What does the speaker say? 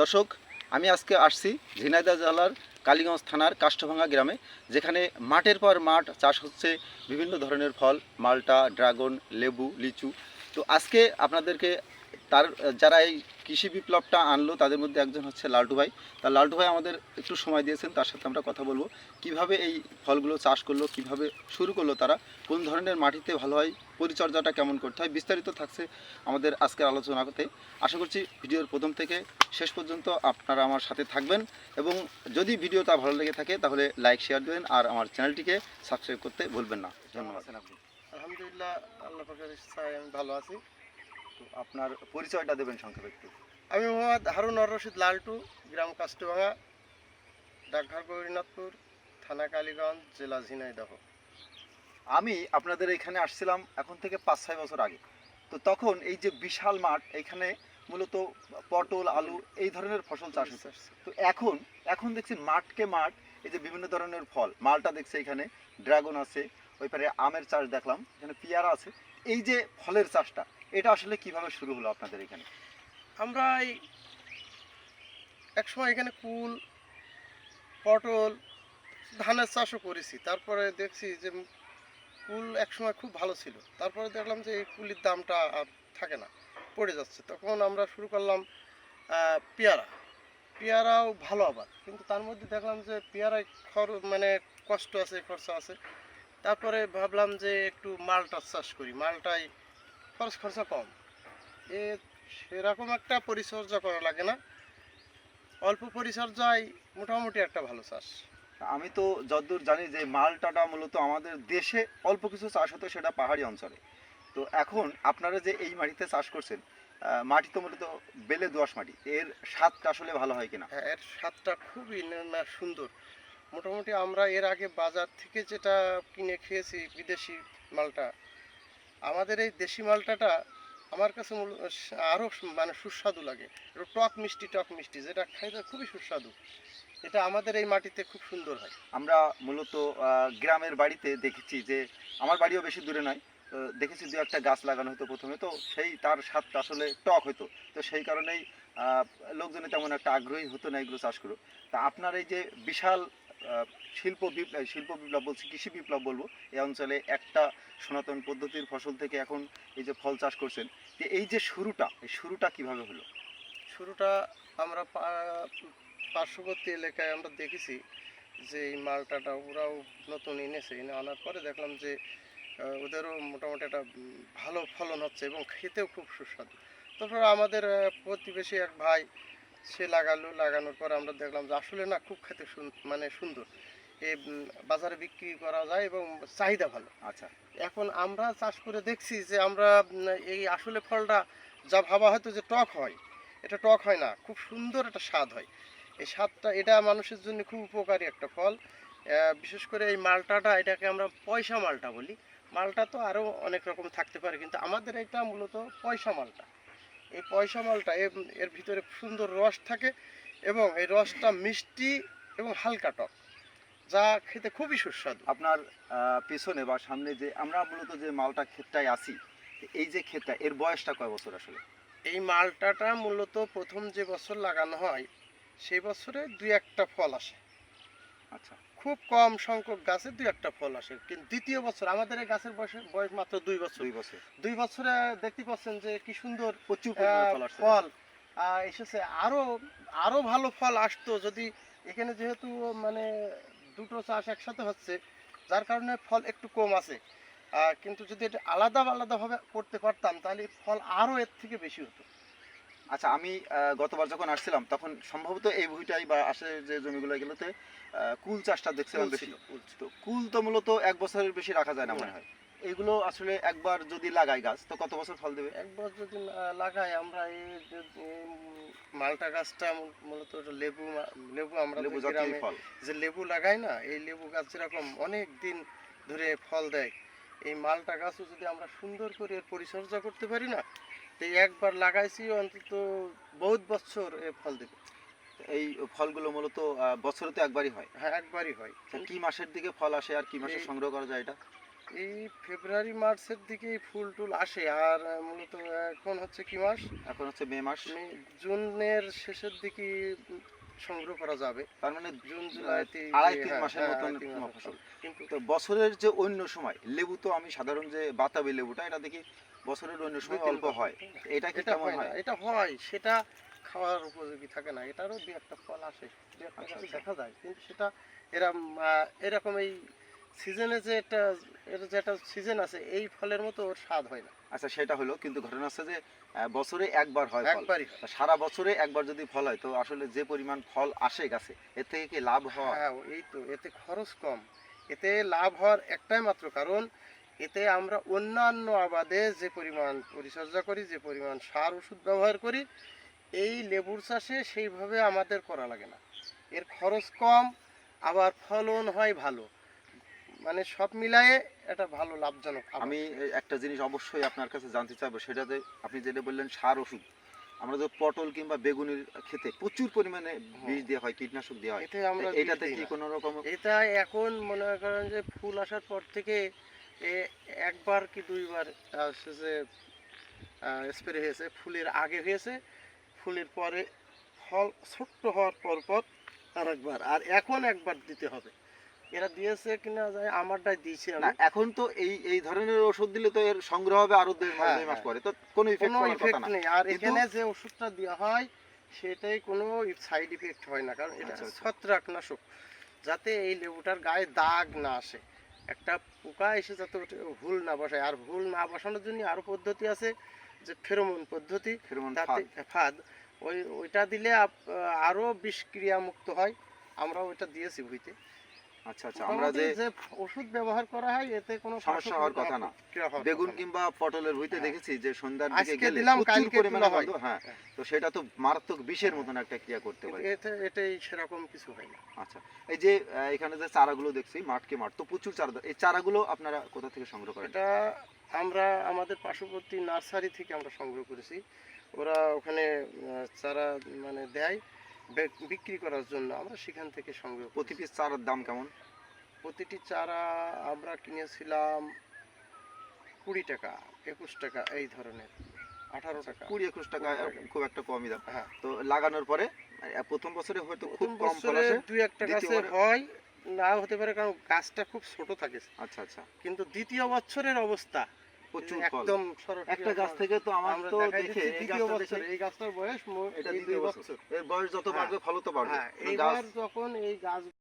দর্শক, আমি আজকে আসছি ঝিনাইদা জেলার কালীগঞ্জ থানার কাষ্ঠভাঙ্গা গ্রামে, যেখানে মাঠের পর মাঠ চাষ হচ্ছে বিভিন্ন ধরনের ফল, মালটা, ড্রাগন, লেবু, লিচু। তো আজকে আপনাদেরকে তার, যারা এই কৃষি বিপ্লবটা আনলো, তাদের মধ্যে একজন হচ্ছে লালটু ভাই। তা লালটু ভাই আমাদের একটু সময় দিয়েছেন, তার সাথে আমরা কথা বলব। কীভাবে এই ফলগুলো চাষ করল, কীভাবে শুরু করল তারা, কোন ধরনের মাটিতে ভালো হয়, পরিচর্যাটা কেমন করতে হয়, বিস্তারিত থাকছে আমাদের আজকের আলোচনা করতে। আশা করছি ভিডিওর প্রথম থেকে শেষ পর্যন্ত আপনারা আমার সাথে থাকবেন এবং যদি ভিডিওটা ভালো লেগে থাকে, তাহলে লাইক, শেয়ার দেবেন আর আমার চ্যানেলটিকে সাবস্ক্রাইব করতে ভুলবেন না। ধন্যবাদ। আলহামদুলিল্লাহ, আল্লাহ ভালো আছি। তো আপনার পরিচয়টা দেবেন সংক্ষেপে একটু। আমি মোহাম্মদ হারুন রশিদ লালটু গ্রাম কাষ্টভাঙা ডাকঘর গৌরীনাথপুর থানা কালীগঞ্জ জেলা ঝিনাইদহ। আমি আপনাদের এখানে আসছিলাম এখন থেকে পাঁচ ছয় বছর আগে। তো তখন এই যে বিশাল মাঠ এখানে মূলত পটল আলু এই ধরনের ফসল চাষ হতো। তো এখন এখন দেখছি মাঠকে মাঠ এই যে বিভিন্ন ধরনের ফল মালটা দেখছি এখানে ড্রাগন আছে ওই পারে আমের চাষ দেখলাম এখানে পেয়ারা আছে। এই যে ফলের চাষটা এটা আসলে কীভাবে শুরু হলো আপনাদের এখানে? আমরা একসময় এখানে কুল, পটল, ধানের চাষও করেছি। তারপরে দেখছি যে কুল একসময় খুব ভালো ছিল। তারপরে দেখলাম যে এই কুলির দামটা আর থাকে না, পড়ে যাচ্ছে। তখন আমরা শুরু করলাম পেয়ারা। পেয়ারাও ভালো আবার কিন্তু তার মধ্যে দেখলাম যে পেয়ারায় খর মানে কষ্ট আছে, খরচা আছে। তারপরে ভাবলাম যে একটু মালটা চাষ করি। মালটাই খরচ খরচা কম। এ সেরকম একটা পরিচর্যা করা লাগে না। অল্প পরিচর্যায় মোটামুটি একটা ভালো চাষ। আমি তো যতদূর জানি যে মালটাটা মূলত আমাদের দেশে অল্প কিছু চাষ হতো সেটা পাহাড়ি অঞ্চলে। তো এখন আপনারা যে এই মাটিতে চাষ করছেন মাটি তো মূলত বেলে দোআঁশ মাটি। এর স্বাদটা আসলে ভালো হয় কিনা? হ্যাঁ এর স্বাদটা খুবই না সুন্দর। মোটামুটি আমরা এর আগে বাজার থেকে যেটা কিনে খেয়েছি বিদেশি মালটা আমাদের এই দেশি মালটাটা আমার কাছে আরও মানে সুস্বাদু লাগে। টক মিষ্টি টক মিষ্টি, যেটা খাইতে খুবই সুস্বাদু। এটা আমাদের এই মাটিতে খুব সুন্দর হয়। আমরা মূলত গ্রামের বাড়িতে দেখেছি যে, আমার বাড়িও বেশি দূরে নয় দেখেছি দু একটা গাছ লাগানো হতো প্রথমে, তো সেই তার স্বাদটা আসলে টক হতো তো সেই কারণেই লোকজনে তেমন একটা আগ্রহী হতো না এগুলো চাষ করো তা আপনার এই যে বিশাল শিল্প বিপ্লব শিল্প বিপ্লব বলছি, কৃষি বিপ্লব বলব। এই অঞ্চলে একটা সনাতন পদ্ধতির ফসল থেকে এখন এই যে ফল চাষ করছেন যে এই যে শুরুটা, এই শুরুটা কীভাবে হলো? শুরুটা আমরা পার্শ্ববর্তী এলাকায় আমরা দেখেছি যে এই মালটাটা ওরাও নতুন এনেছে, এনে আনার পরে দেখলাম যে ওদেরও মোটামুটি একটা ভালো ফলন হচ্ছে এবং খেতেও খুব সুস্বাদু। তারপর আমাদের প্রতিবেশী এক ভাই, সে লাগালো, লাগানোর পর আমরা দেখলাম যে আসলে না খুব খেতে মানে সুন্দর। বাজারে বিক্রি করা যায় এবং চাহিদা ভালো। আচ্ছা। এখন আমরা চাষ করে দেখছি যে আমরা এই আসলে ফলটা যা ভাবা হয়তো যে টক হয় এটা টক হয় না খুব সুন্দর একটা স্বাদ হয়। এই স্বাদটা এটা মানুষের জন্য খুব উপকারী একটা ফল। বিশেষ করে এই মালটাটা এটাকে আমরা পয়সা মালটা বলি। মালটা তো আরও অনেক রকম থাকতে পারে কিন্তু আমাদের এটা মূলত পয়সা মালটা। এই পয়সা মালটা এর- এর ভিতরে সুন্দর রস থাকে এবং এই রসটা মিষ্টি এবং হালকা টক। যা খেতে খুবই সুস্বাদু। আপনার পেছনে বা সামনে যে আমরা মূলত যে মালটা ক্ষেতটায় আছি এই যে ক্ষেতটা এর বয়সটা কয় বছর আসলে? এই মালটাটা মূলত প্রথম যে বছর লাগানো হয় সেই বছরে দুই একটা ফল আসে। আচ্ছা। খুব কম সংখ্যক গাছে দুই একটা ফল আসে। কিন্তু দ্বিতীয় বছর আমাদের এই গাছের বয়স বয়স মাত্র দুই বছর। দুই বছর। দুই বছরে দেখতে পাচ্ছেন যে কি সুন্দর প্রচুর ফল আসছে। ফল আহ, এসেছে। আরও আরও ভালো ফল আসতো যদি এখানে যেহেতু মানে দুটো চাষ একসাথে হচ্ছে যার কারণে ফল একটু কম আছে। কিন্তু যদি এটা আলাদা আলাদাভাবে করতে পারতাম তাহলে ফল আরও এর থেকে বেশি হতো। আচ্ছা আমি গতবার যখন আসছিলাম তখন সম্ভবত এই ভুইটাই বা আসে যে জমিগুলো এগুলোতে কুল চাষটা দেখছিলাম বেশি। তো কুল তো মূলত এক বছরের বেশি রাখা যায় না মনে হয়? এগুলো আসলে একবার যদি লাগাই গাছ তো কত বছর ফল দেবে? একবার যদি লাগাই আমরা এই মালটা গাছটা মূলত লেবু লেবু আমরা লেবু জাতীয় ফল। যে লেবু লাগাই না এই লেবু গাছ যেরকম অনেক দিন ধরে ফল দেয় এই মালটা গাছও যদি আমরা সুন্দর করে পরিচর্যা করতে পারি না তো একবার লাগাইছি অন্তত বহুত বছর এ ফল দেবে। এই ফলগুলো মূলত বছরে তো একবারই হয়? হ্যাঁ একবারই হয়। কি মাসের দিকে ফল আসে আর কি মাসে সংগ্রহ করা যায় এটা? এই ফেব্রুয়ারি মার্চের দিকে ফুল টুল আসে আর মূলত এখন হচ্ছে কি মাস? এখন হচ্ছে মে মাস। জুনের শেষের দিকে সংগ্রহ করা যাবে। তার মানে জুন জুলাইতে আড়াই তিন হ্যাঁ, মাসের হ্যাঁ, মতন আড়াই তিন মাসের ফসল। কিন্তু তো বছরের যে অন্য সময় লেবু তো আমি সাধারণ যে বাতাবি লেবুটা এটা দেখি বছরের অন্য সময় অল্প হয়। এটা কি কেমন হয় না এটা হয় সেটা খাওয়ার উপযোগী থাকে না। এটারও দু একটা ফল আসে দু একটা আচ্ছা, আচ্ছা। দেখা যায় কিন্তু সেটা এরম এরকম এই সিজনে যে একটা এর যে একটা সিজন আছে এই ফলের মতো ওর স্বাদ হয় না। আচ্ছা সেটা হলো কিন্তু ঘটনা হচ্ছে যে বছরে একবার হয় ফল। একবারই হয়। সারা বছরে একবার যদি ফল হয় তো আসলে যে পরিমাণ ফল আসে গাছে এর থেকে কি লাভ হয় হ্যাঁ এই তো এতে খরচ কম। এতে লাভ হওয়ার একটাই মাত্র কারণ এতে আমরা অন্যান্য আবাদে যে পরিমাণ পরিচর্যা করি যে পরিমাণ সার ওষুধ ব্যবহার করি এই লেবুর চাষে সেইভাবে আমাদের করা লাগে না। এর খরচ কম আবার ফলন হয় ভালো। মানে সব মিলায়ে এটা ভালো লাভজনক আমি একটা জিনিস অবশ্যই আপনার কাছে জানতে চাইব সেটাতে আপনি যেটা বললেন সার ওষুধ। আমরা যে পটল কিংবা বেগুনের ক্ষেতে প্রচুর পরিমাণে বীজ দেওয়া হয় কীটনাশক দেওয়া হয়। এটাতে কি কোনো রকম এটা এখন মনে করেন যে ফুল আসার পর থেকে একবার কি দুইবার যে স্প্রে হয়েছে ফুলের আগে হয়েছে ফুলের পরে ফল ছোট্ট হওয়ার পর পর আর একবার আর এখন একবার দিতে হবে। এরা দিয়েছে কিনা যায় আমারটাই দিয়েছি না এখন তো এই এই ধরনের ওষুধ দিলে তো এর সংগ্রহ হবে আরও দুই মাস হ্যাঁ, দুই মাস হ্যাঁ। পরে। তো কোনো ইফেক্ট কোনো ইফেক্ট নেই। আর এখানে যে ওষুধটা দেওয়া হয় সেটাই কোনো সাইড ইফেক্ট হয় না। কারণ এটা আচ্ছা, আচ্ছা। ছত্রাকনাশক যাতে এই লেবুটার গায়ে দাগ না আসে। একটা পোকা এসে যাতে ভুল না বসায়। আর ভুল না বসানোর জন্য আরও পদ্ধতি আছে যে ফেরোমন পদ্ধতি। তাতে ফাঁদ। ওই ওইটা দিলে আরও বিষক্রিয়া মুক্ত হয়। আমরা ওইটা দিয়েছি ভুইতে। আচ্ছা আচ্ছা আমরা যে ওষুধ ব্যবহার করা হয় এতে কোনো সমস্যা হওয়ার কথা না। বেগুন কিংবা পটলের হইতে হ্যাঁ। দেখেছি যে সন্ধ্যার দিকে গেলে দিলাম, কালকে পরিমাণে তোলা হ্যাঁ হ্যাঁ। তো সেটা তো মারাত্মক বিষের মতন একটা ক্রিয়া করতে পারে এতে এটাই সেরকম কিছু হয় না আচ্ছা এই যে এখানে যে চারাগুলো দেখছি মাঠকে মাঠ তো প্রচুর চারা এই চারাগুলো আপনারা কোথা থেকে সংগ্রহ করেন এটা আমরা আমাদের পার্শ্ববর্তী নার্সারি থেকে আমরা সংগ্রহ করেছি ওরা ওখানে চারা মানে দেয় বিক্রি করার জন্য আমরা সেখান থেকে সংগ্রহ করি প্রতি পিস চারার দাম কেমন? প্রতিটি চারা আমরা কিনেছিলাম কুড়ি টাকা একুশ টাকা এই ধরনের আঠারো টাকা। কুড়ি একুশ টাকা খুব একটা কমই দাম। হ্যাঁ। তো লাগানোর পরে প্রথম বছরে হয়তো খুব কম ফল দুই একটা গাছে হয় না হতে পারে কারণ গাছটা খুব ছোট থাকে। আচ্ছা আচ্ছা। কিন্তু দ্বিতীয় বছরের অবস্থা প্রচুর একদম একটা গাছ থেকে তো আমার তো দেখে এই দ্বিতীয় বছর এই গাছটার বয়স এটা দুই বছর। এর বয়স যত হ্যাঁ। বাড়বে ফলও তো বাড়বে। এই গাছ এইবার যখন এই গাছ